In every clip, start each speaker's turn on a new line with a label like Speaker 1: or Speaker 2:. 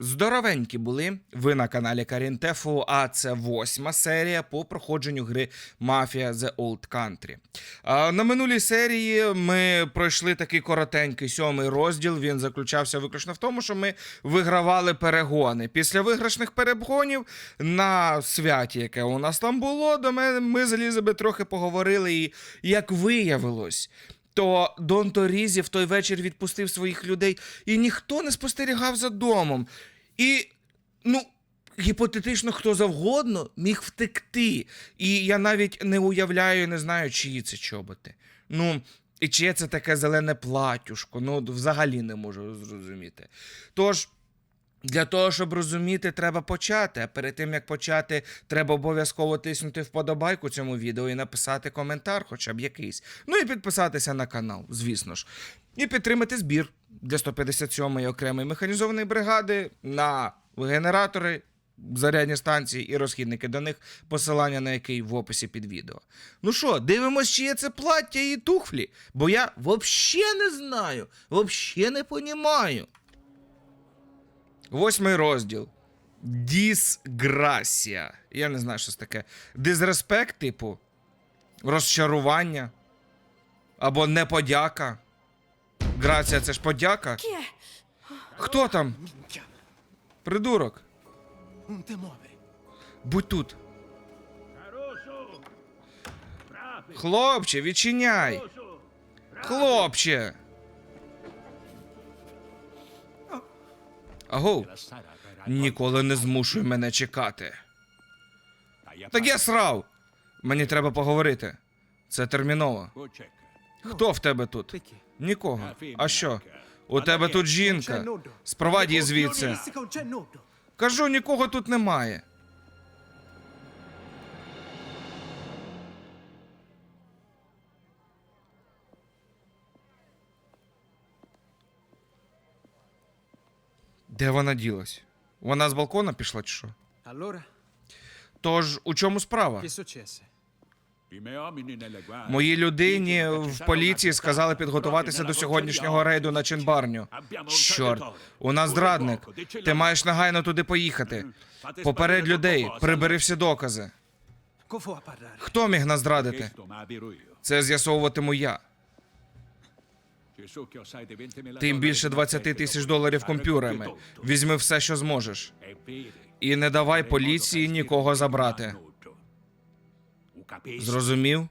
Speaker 1: Здоровенькі були. Ви на каналі Карінтефу, а це восьма серія по проходженню гри Mafia The Old Country. А, на минулій серії ми пройшли такий коротенький сьомий розділ. Він заключався виключно в тому, що ми вигравали перегони. Після виграшних перегонів на святі, яке у нас там було, до мене ми з Елізабет трохи поговорили, і як виявилось. То Дон Торізі в той вечір відпустив своїх людей, і ніхто не спостерігав за домом. І, ну, гіпотетично, хто завгодно міг втекти. І я навіть не уявляю, не знаю, чиї це чоботи. Ну, і чиє це таке зелене платюшко. Ну, взагалі не можу зрозуміти. Тож. Для того, щоб розуміти, треба почати. А перед тим як почати, треба обов'язково тиснути вподобайку цьому відео і написати коментар, хоча б якийсь. Ну і підписатися на канал, звісно ж. І підтримати збір для 157-ї окремої механізованої бригади на генератори, зарядні станції і розхідники до них, посилання на який в описі під відео. Ну що, дивимось, чиє це плаття і тухлі, бо я взагалі не знаю, взагалі не понімаю. Восьмий розділ. Дісграсія. Я не знаю, що це таке. Дизреспект, типу. Розчарування. Або неподяка. Грація, це ж подяка. Хто там? Придурок. Будь тут. Хлопче, відчиняй. Хлопче. Агов, ніколи не змушуй мене чекати. Так я срав. Мені треба поговорити. Це терміново. Хто в тебе тут? Нікого. А що? У тебе тут жінка. Спровадь її звідси. Кажу, нікого тут немає. Де вона ділась? Вона з балкона пішла чи що? Тож у чому справа? Моїй людині в поліції сказали підготуватися до сьогоднішнього рейду на Чинбарню. Чорт, у нас зрадник. Ти маєш негайно туди поїхати. Поперед людей, прибери всі докази. Хто міг нас зрадити? Це з'ясовуватиму я. Тим більше 20 тисяч доларів комп'ютерами. Візьми все, що зможеш. І не давай поліції нікого забрати. Зрозумів?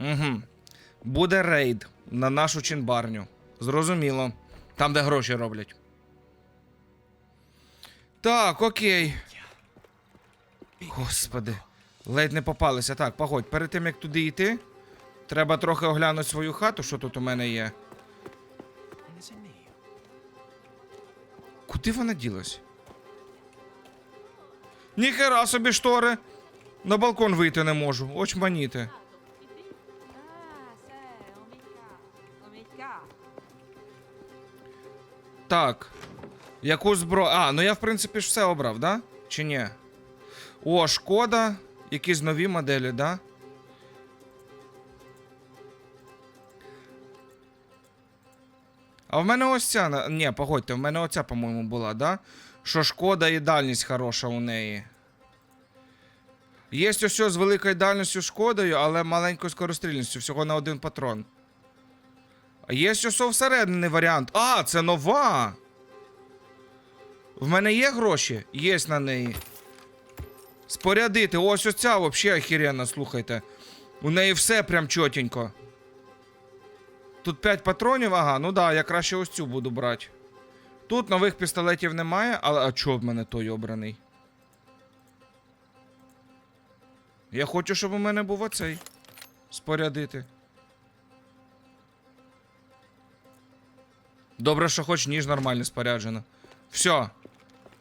Speaker 1: Угу. Буде рейд на нашу чинбарню. Зрозуміло. Там, де гроші роблять. Так, окей. Господи. Ледь не попалися. Так, погодь, перед тим як туди йти, треба трохи оглянути свою хату, що тут у мене є. Куди вона ділась? Ніхера собі штори. На балкон вийти не можу. Очманіти. Так. Яку зброю. А, ну я в принципі ж все обрав, да? Чи ні? О, шкода. Якісь нові моделі, да? А в мене ось ця. Ні, погодьте, в мене оця, по-моєму, була, да? Що шкода і дальність хороша у неї. Є ось з великою дальністю шкодою, але маленькою скорострільністю, всього на один патрон. Є ось всередині варіант. А, це нова. В мене є гроші? Є на неї. Спорядити. Ось оця взагалі охеренна, слухайте. У неї все прям чотенько. Тут 5 патронів, ага, ну да, я краще ось цю буду брати. Тут нових пістолетів немає, але а чого в мене той обраний? Я хочу, щоб у мене був оцей. Спорядити. Добре, що хоч ніж нормально споряджено. Все,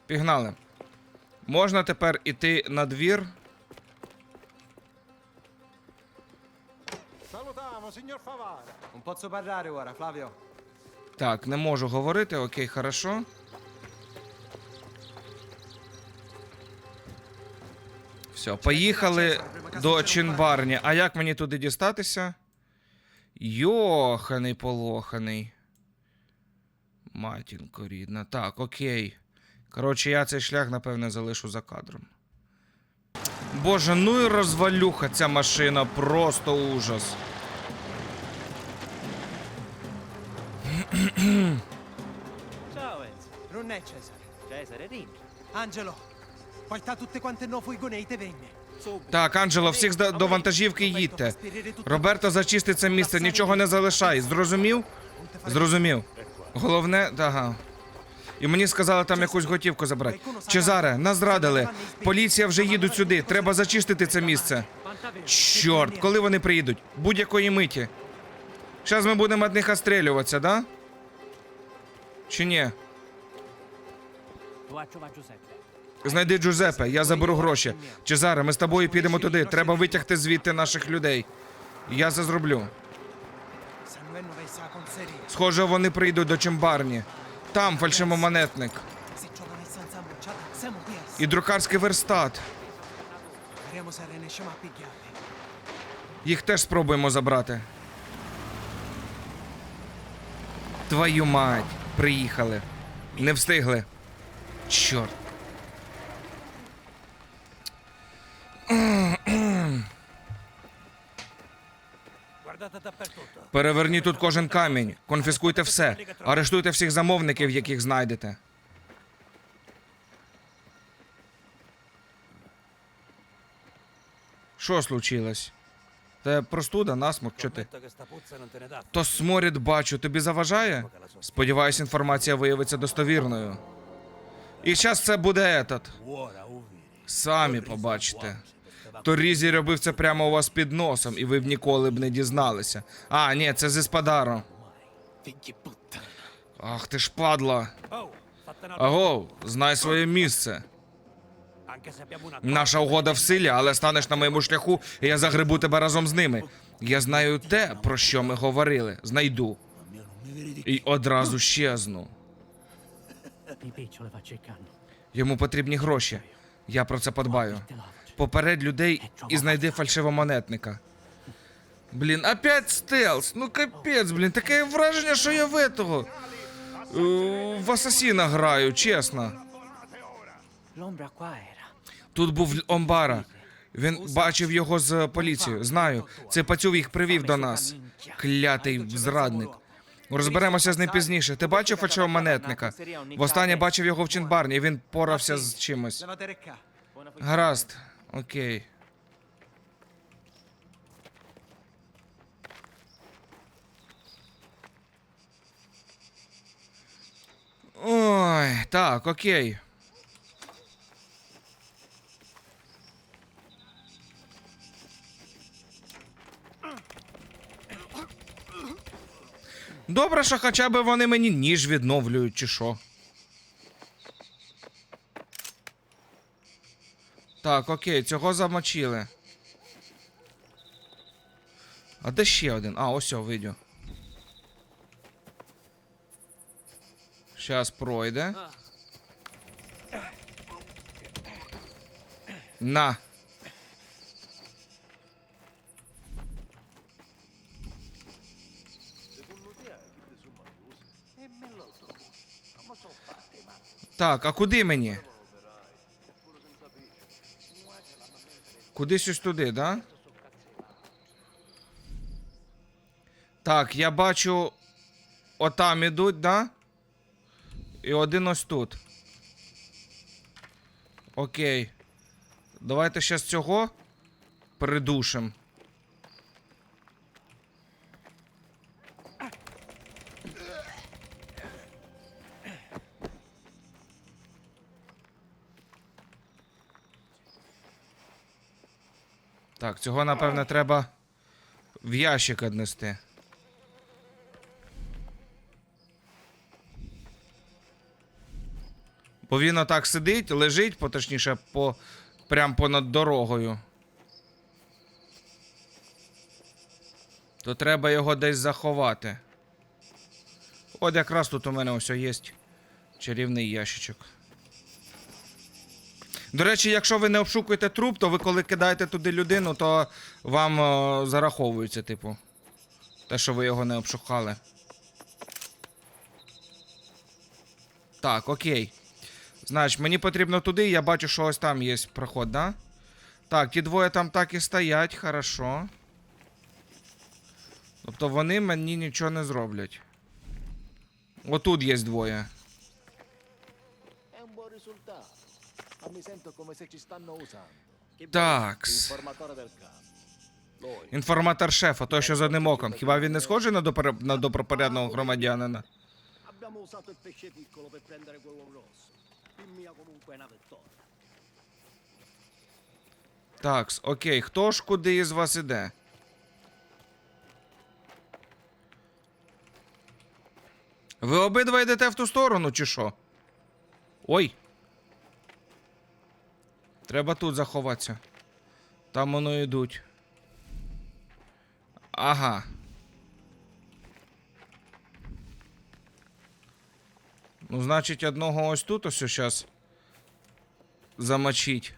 Speaker 1: пігнали. Можна тепер іти на двір.
Speaker 2: Signor Favara.
Speaker 3: Non posso parlare ora, Flavio.
Speaker 1: Так, не можу говорити, окей, хорошо. Все, поїхали до Чинбарні. А як мені туди дістатися? Йоханий полоханий. Матінко рідна. Так, окей. Коротше, я цей шлях, напевне, залишу за кадром. Боже, ну і розвалюха ця машина, просто ужас.
Speaker 3: Ciao Enzo. Non è Cesare.
Speaker 2: Cesare Ringe.
Speaker 3: Angelo, porta tutte quante no fuigonei te venne.
Speaker 1: Так, Анджело, всіх зда- до вантажівки їдьте. Роберто зачисти це місце, нічого не залишай. Зрозумів? Зрозумів. Головне, ага. І мені сказали там якусь готівку забрати. Чезаре, нас зрадили. Поліція вже їдуть сюди. Треба зачистити це місце. Чорт, коли вони приїдуть? Будь-якої миті. Зараз ми будемо від них отстрілюватися, да? Чи ні? Знайди Джузепе, я заберу гроші. Чезаре, ми з тобою підемо туди. Треба витягти звідти наших людей. Я це зроблю. Схоже, вони прийдуть до Чимбарні. Там
Speaker 3: persi.
Speaker 1: І друкарський верстат. Їх теж спробуємо забрати. Твою мать, приїхали. Не встигли. Чорт. Переверніть тут кожен камінь, конфіскуйте все, арештуйте всіх замовників, яких знайдете. Що случилось? Це простуда, насмок, що ти? То сморід бачу, тобі заважає? Сподіваюсь, інформація виявиться достовірною. І зараз це буде етат. Самі побачите. То Різі робив це прямо у вас під носом, і ви б ніколи б не дізналися. А, ні, це зі Спадаро. Ах ти ж падла.
Speaker 2: Oh,
Speaker 1: Аго, знай своє місце. Наша угода в силі, але станеш на моєму шляху, і я загребу тебе разом з ними. Я знаю те, про що ми говорили. Знайду. І одразу щезну. Йому потрібні гроші. Я про це подбаю. Поперед людей і знайди фальшивомонетника. Блін, опять стелс. Ну капець, блін, таке враження, що я в этого. е, В асасіна граю, чесно. Тут був Омбара. Він бачив його з поліцією. Знаю, цей пацюк їх привів до нас. Клятий зрадник. Розберемося з ним пізніше. Ти бачив фальшивомонетника? Востаннє бачив його в Чинбарні, він порався з чимось. Гаразд, окей. Ой, так, окей. Добре, що хоча б вони мені ніж відновлюють, чи що. Так, окей, цього замочили. А де ще один? А, ось о, видю. Щас пройде. На. Так, а куди мені? Кудись ось туди, да? Так, я бачу. Отам ідуть, да? І один ось тут. Окей. Давайте ще з цього придушим. Так, цього, напевне, треба в ящик однести. Бо він отак сидить, лежить, поточніше, по, прям понад дорогою. То треба його десь заховати. От якраз тут у мене ось є чарівний ящичок. До речі, якщо ви не обшукуєте труп, то ви коли кидаєте туди людину, то вам е, зараховується, типу. Те, що ви його не обшукали. Так, окей. Значить, мені потрібно туди, я бачу, що ось там є проход, да? Так, ті двоє там так і стоять, хорошо. Тобто вони мені нічого не зроблять. Отут є двоє.
Speaker 4: Lui.
Speaker 1: Інформатор шефа, той, що з одним оком. Хіба він не схожий на, допер... на добропорядного громадянина? Такс, окей, хто ж куди із вас іде? Ви обидва йдете в ту сторону, чи що? Ой. Треба тут заховатися. Там воно йдуть. Ага. Ну, значить, одного ось тут ось зараз замочить.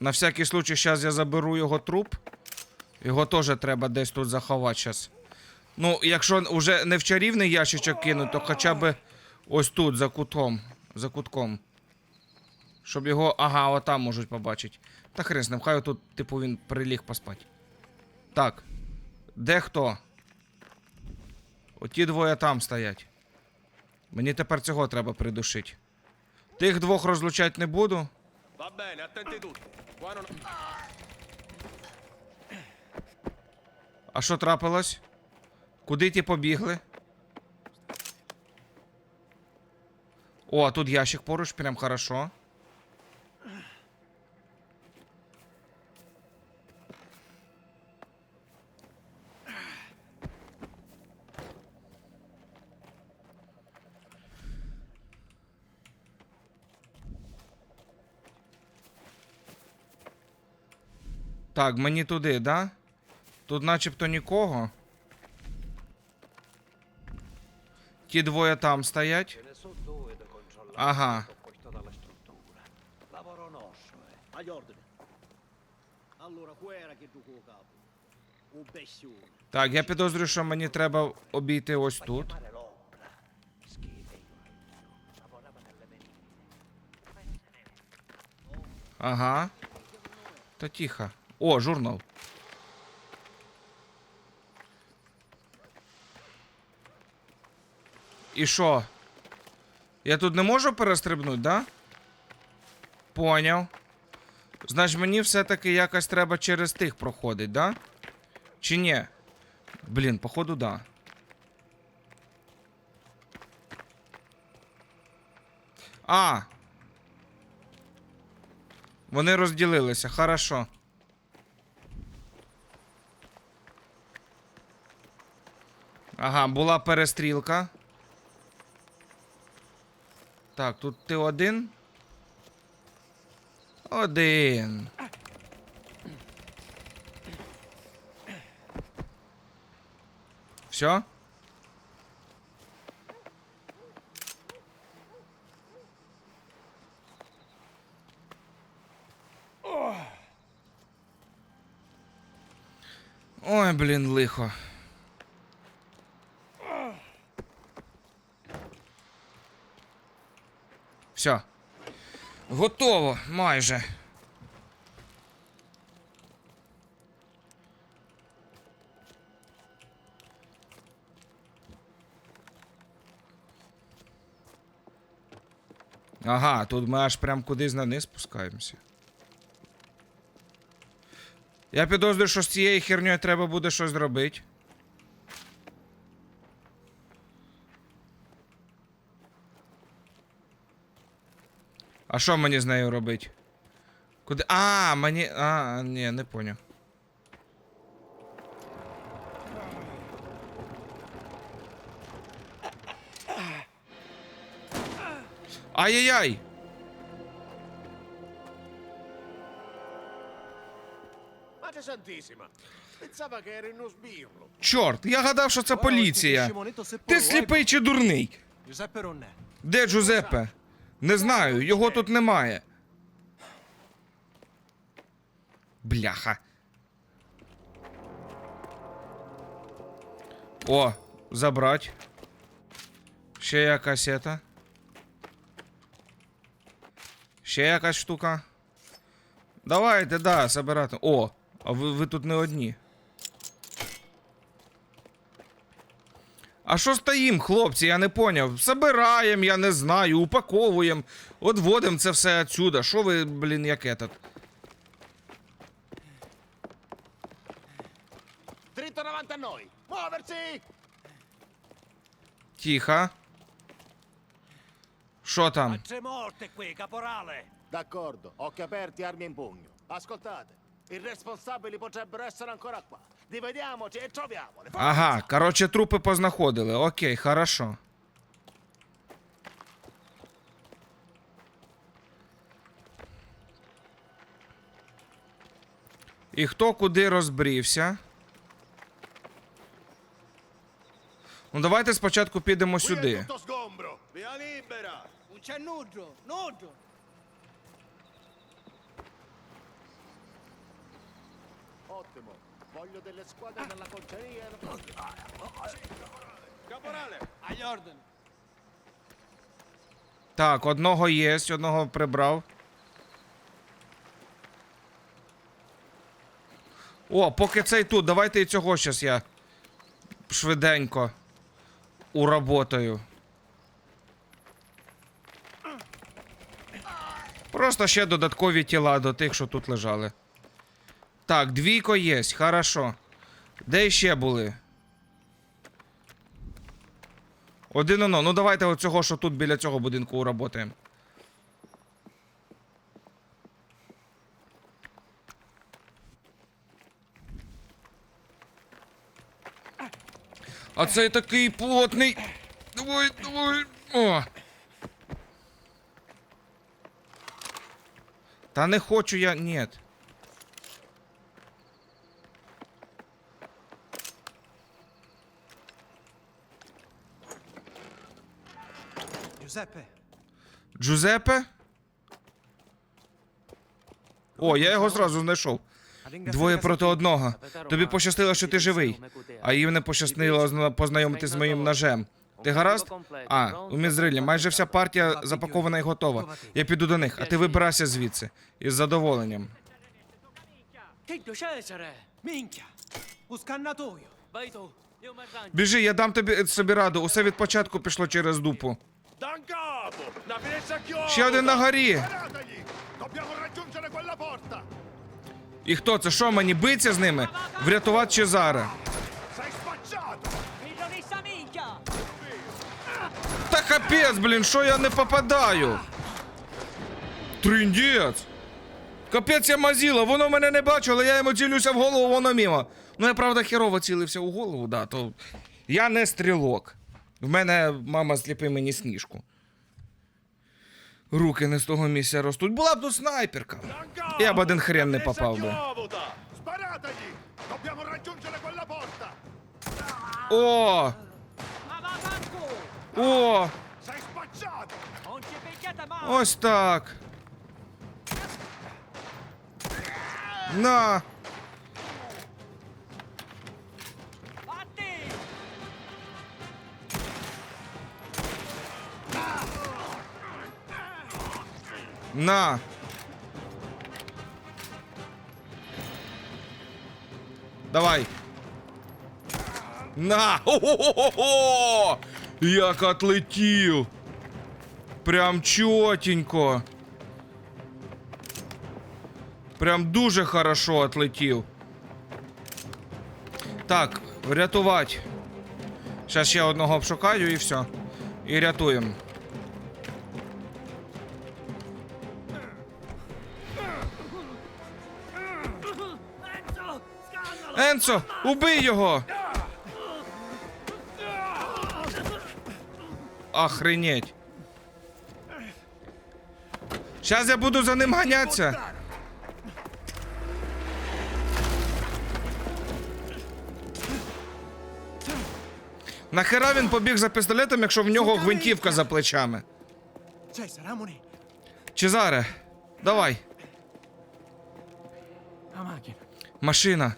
Speaker 1: На всякий случай, зараз я заберу його труп. Його теж треба десь тут заховати зараз. Ну, якщо вже не в чарівний ящичок кинуть, то хоча б ось тут, за кутом. За кутком. Щоб його. Ага, отам можуть побачити. Та хрен з ним, хай отут, типу, він приліг поспати. Так. Де хто? Оті двоє там стоять. Мені тепер цього треба придушити. Тих двох розлучати не буду. А що трапилось? Куди ті побігли? О, а тут ящик поруч, прям хорошо. Так, мені туди, да? Тут начебто нікого.
Speaker 5: Tu con capo. Un bestione.
Speaker 1: Так, я підозрюю, що мені треба обійти ось тут. Ага. Та тихо. О, журнал. І що? Я тут не можу перестрибнути, да? Поняв. Значить, мені все-таки якось треба через тих проходить, да? Чи ні? Блін, походу, да. А, вони розділилися, хорошо. Ага, була перестрілка. Так, тут ти один. Один. Все? Ой, блін, лихо. Все. Готово, майже. Ага, тут ми аж прям кудись на низ спускаємося. Я підозрюю, що з цією хернею треба буде щось зробити. А що мені з нею робити? Куди. А, мені. А, ні, не поняв. Ай-яй-яй! Чорт, я гадав, що це поліція. Ти сліпий чи дурний? Де Джузеппе? Не знаю, його тут немає. Бляха. О, забрать. Ще якась ета. Ще якась штука. Давайте, да, забирати. О, а ви, ви тут не одні. А що стоїм, хлопці, я не поняв. Забираємо, я не знаю, упаковуємо, одводимо це все отсюда. Що ви, блін, як этот? Тихо. Що там?
Speaker 4: D'accordo, occhi aperti, armi in pugno. Ascoltate, i responsabili potrebbero essere ancora qua.
Speaker 1: Ага, короче, трупи познаходили. Окей, хорошо. І хто куди розбрівся? Ну, давайте спочатку підемо сюди.
Speaker 4: Ottimo, voglio delle squadre nella conceria e
Speaker 6: Caporale!
Speaker 5: Agli!
Speaker 1: Так, одного є, одного прибрав. О, поки цей тут, давайте і цього щас я швиденько уработаю. Просто ще додаткові тіла до тих, що тут лежали. Так, двійко є, хорошо. Де ще були? Один оно. Ну давайте оцього, що тут біля цього будинку уработаємо. А цей такий плотний. Давай, давай. О. Та не хочу я. Ні.
Speaker 3: Giuseppe,
Speaker 1: Джузепе? О, я його зразу знайшов. Двоє проти одного. Тобі пощастило, що ти живий. А їм не пощастило зна- познайомитись з моїм ножем. Ти гаразд? А, у Мізрилі, майже вся партія запакована і готова. Я піду до них, а ти вибирайся звідси. Із задоволенням. Біжи, я дам тобі собі раду. Усе від початку пішло через дупу. Ще один на горі. І хто це? Що мені биться з ними? Врятувати Чезаре. Та капець, блін, що я не попадаю? Триндець. Капець я мазіла, воно мене не бачило, я йому цілюся в голову, воно мімо. Ну я правда херово цілився у голову, да, то я не стрілок. В мене мама зліпи мені сніжку. Руки не з того місця ростуть. Була б тут снайперка. Я б один хрен не попав би. О! О! Ось так. На. На. Давай. На. Хо-хо-хо-хо! Як отлетів. Прям чотенько. Прям дуже хорошо отлетів. Так, рятувати. Зараз ще одного обшукаю і все. І рятуємо. Енцо, убий його! Охренеть. Зараз я буду за ним ганятися. Нахера він побіг за пістолетом, якщо в нього гвинтівка за плечами? Чезаре, давай. Машина.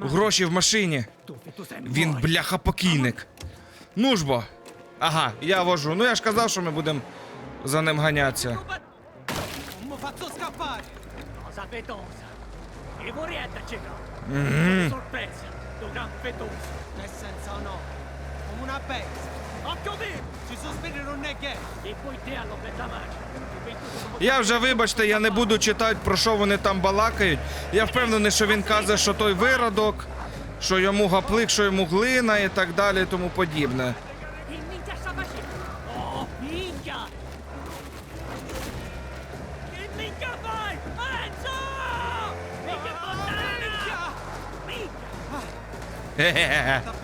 Speaker 1: Гроші в машині. Він бляха покійник. Ну ж бо. Ага, я вожу. Ну я ж казав, що ми будемо за ним ганятися.
Speaker 3: Non
Speaker 1: я вже, вибачте, я не буду читати, про що вони там балакають. Я впевнений, що він каже, що той виродок, що йому гаплик, що йому глина і так далі, і тому подібне. Хе-хе-хе.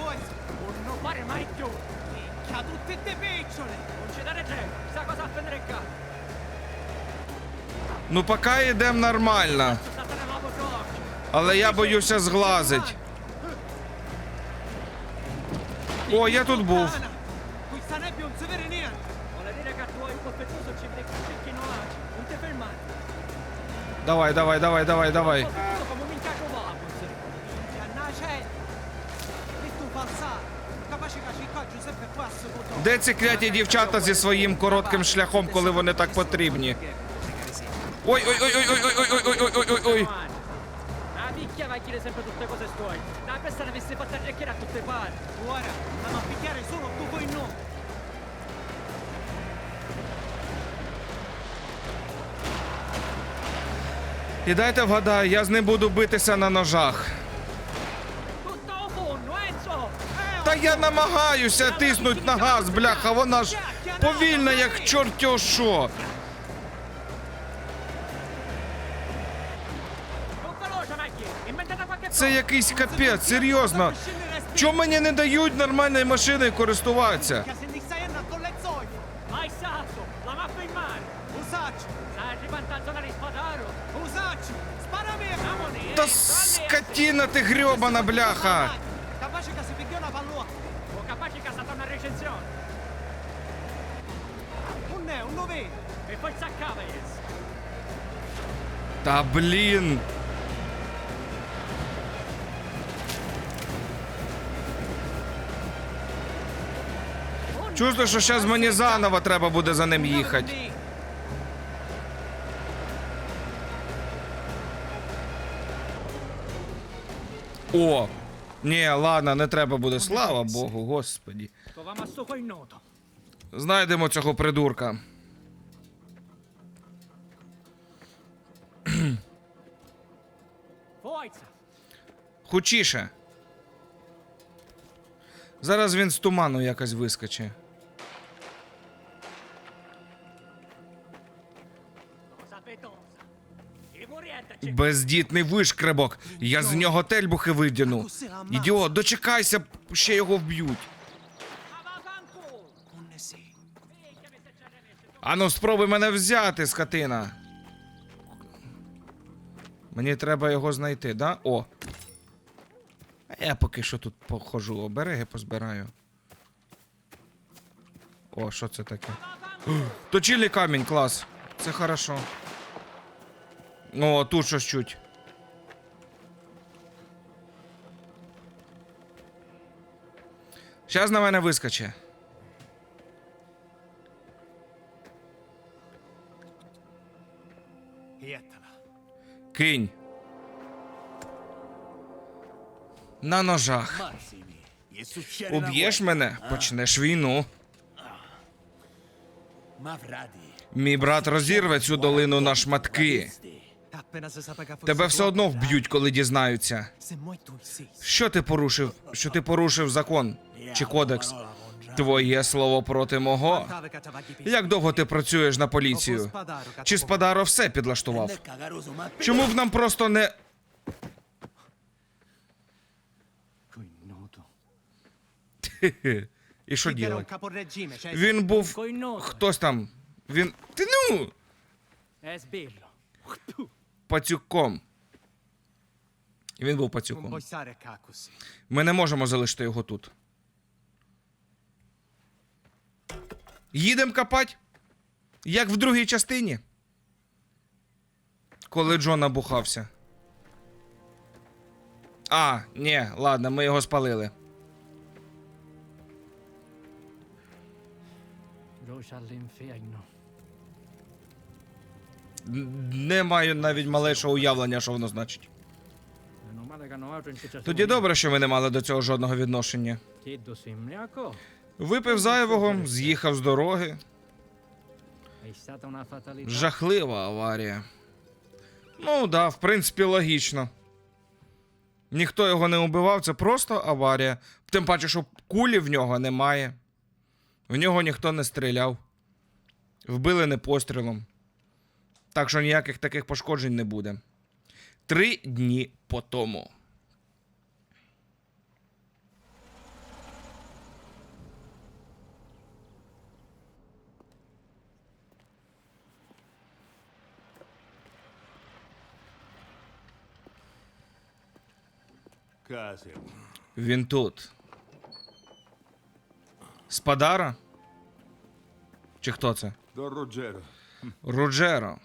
Speaker 1: Ну, поки йдемо нормально. Але я боюся зглазить. О, я тут був. Давай, давай, давай, давай, давай. Де ці кляті дівчата зі своїм коротким шляхом, коли вони так потрібні? Ой, ой, ой, ой, ой, ой, ой, ой, ой, ой, ой, ой.
Speaker 2: La picchia va a chiedere sempre tutte cose stuoi. Dai, questa ne avessi fatta arricchire a tutte parti.
Speaker 3: Ora, andiamo a picchiare solo tu poi no!
Speaker 1: І дайте вгадаю, я з ним буду битися на ножах. Та я намагаюся тиснуть на газ, бляха, вона ж повільна, як чорт що. це якийсь капець, серйозно. Чому мені не дають нормальної машини користуватися? Та скотина ти грьобана, бляха! Та блін, Чувствую, що зараз мені заново треба буде за ним їхати. О! Ні, ладно, не треба буде. Слава Богу, господі. Знайдемо цього придурка. Хучіше. Зараз він з туману якось вискоче. Бездітний вишкребок. Я з нього тельбухи видяну. Ідіот, дочекайся, ще його вб'ють. Ану, спробуй мене взяти, скотина. Мені треба його знайти, да? О. А я поки що тут похожу, обереги позбираю. О, що це таке? Точильний камінь, клас. Це хорошо. О, тут щось чуть. Щас на мене вискоче. Кинь. На ножах. Уб'єш мене, почнеш війну. Мій брат розірве цю долину на шматки. Тебе все одно вб'ють, коли дізнаються. Що ти порушив? Що ти порушив закон чи кодекс? Твоє слово проти мого. Як довго ти працюєш на поліцію? Чи Спадаро все підлаштував? Чому б нам просто не. І що
Speaker 3: cioè...
Speaker 1: Він був. Хтось там. Він. Ти ну! Пацюком. Він був пацюком. Ми не можемо залишити його тут. Їдемо копати. Як в другій частині. Коли Джон набухався. А, ні, ладно, ми його спалили.
Speaker 2: All'inferno.
Speaker 1: Не маю навіть малейшого уявлення, що воно значить. Тоді добре, що ми не мали до цього жодного відношення. Випив зайвого, з'їхав з дороги. Жахлива аварія. Ну, да, в принципі, логічно. Ніхто його не убивав, це просто аварія. Тим паче, що кулі в нього немає. В нього ніхто не стріляв. Вбили не пострілом. Так що ніяких таких пошкоджень не буде. Три дні по тому.
Speaker 6: Casio.
Speaker 1: Він тут. Спадара? Чи хто це?
Speaker 6: Don Ruggero,
Speaker 1: Руджеро.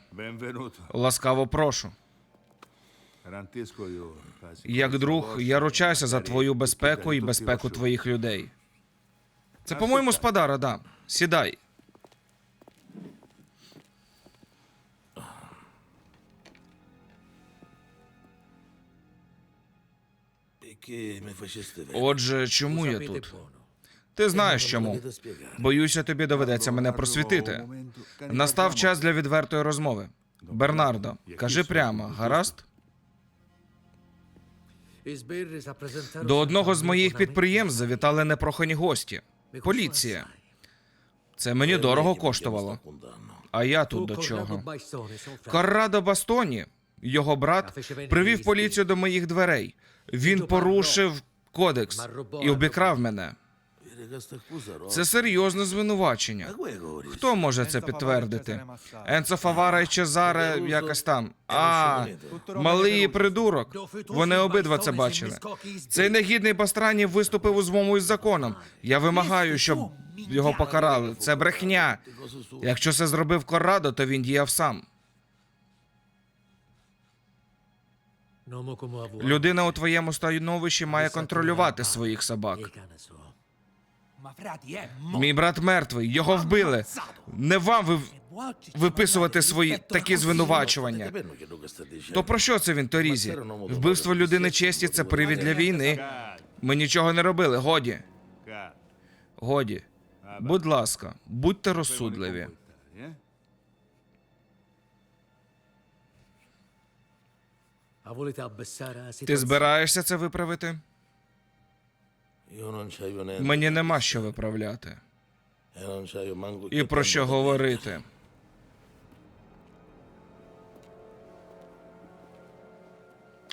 Speaker 1: Ласкаво прошу. Як друг, я ручаюся за твою безпеку і безпеку твоїх людей. Це, по-моєму, спадара, да. Сідай. Отже, чому я тут? Ти знаєш чому. Боюся, тобі доведеться мене просвітити. Настав час для відвертої розмови. Бернардо, кажи прямо, гаразд? До одного з моїх підприємств завітали непрохані гості. Поліція. Це мені дорого коштувало. А я тут до чого? Коррадо Бастоні, його брат, привів поліцію до моїх дверей. Він порушив кодекс і обікрав мене. Це серйозне звинувачення. Хто може це підтвердити? Енцо Фавара і Чезаре якось там. А, малий придурок. Вони обидва це бачили. Цей негідний Бастрані виступив у змову із законом. Я вимагаю, щоб його покарали. Це брехня. Якщо це зробив Коррадо, то він діяв сам. Людина у твоєму становищі має контролювати своїх собак. Мій брат мертвий, його вбили. Не вам ви виписувати свої такі звинувачування. То про що це він, Торізі? Вбивство людини честі це привід для війни. Ми нічого не робили. Годі, годі. Будь ласка, будьте розсудливі. Ти збираєшся це виправити? Мені нема що виправляти. І про що говорити.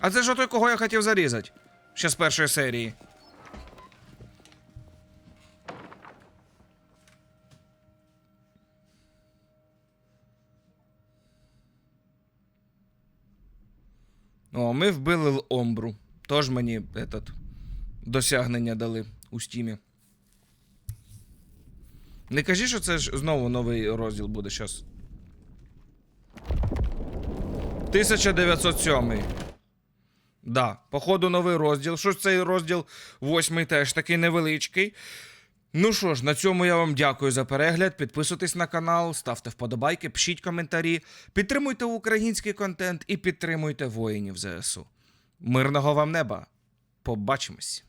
Speaker 1: А це ж той, кого я хотів зарізати. Ще з першої серії. О, ми вбили Омбру. Тож мені этот, досягнення дали у стімі. Не кажи, що це ж знову новий розділ буде щас. 1907. Да, походу новий розділ. Що ж цей розділ восьмий теж такий невеличкий. Ну що ж, на цьому я вам дякую за перегляд. Підписуйтесь на канал, ставте вподобайки, пишіть коментарі, підтримуйте український контент і підтримуйте воїнів ЗСУ. Мирного вам неба! Побачимось!